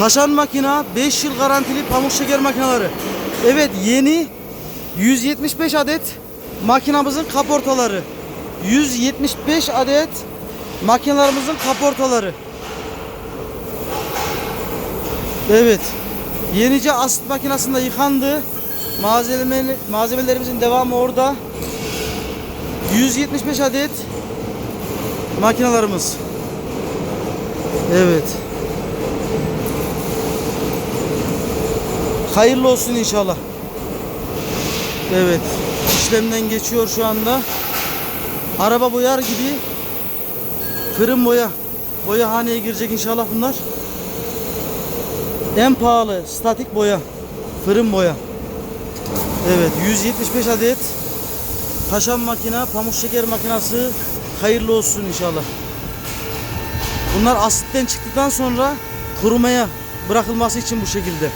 Taşan makina 5 yıl garantili pamuk şeker makineleri. Evet yeni 175 adet makinamızın kaportaları. 175 adet makinalarımızın kaportaları. Evet. Yenice asit makinesinde yıkandı. Malzeme, malzemelerimizin devamı orada. 175 adet makinalarımız. Evet. Hayırlı olsun inşallah. Evet. işlemden geçiyor şu anda. Araba boyar gibi fırın boya. Boyahaneye girecek inşallah bunlar. En pahalı statik boya. Fırın boya. Evet 175 adet taşan makine, pamuk şeker makinesi hayırlı olsun inşallah. Bunlar asitten çıktıktan sonra kurumaya bırakılması için bu şekilde.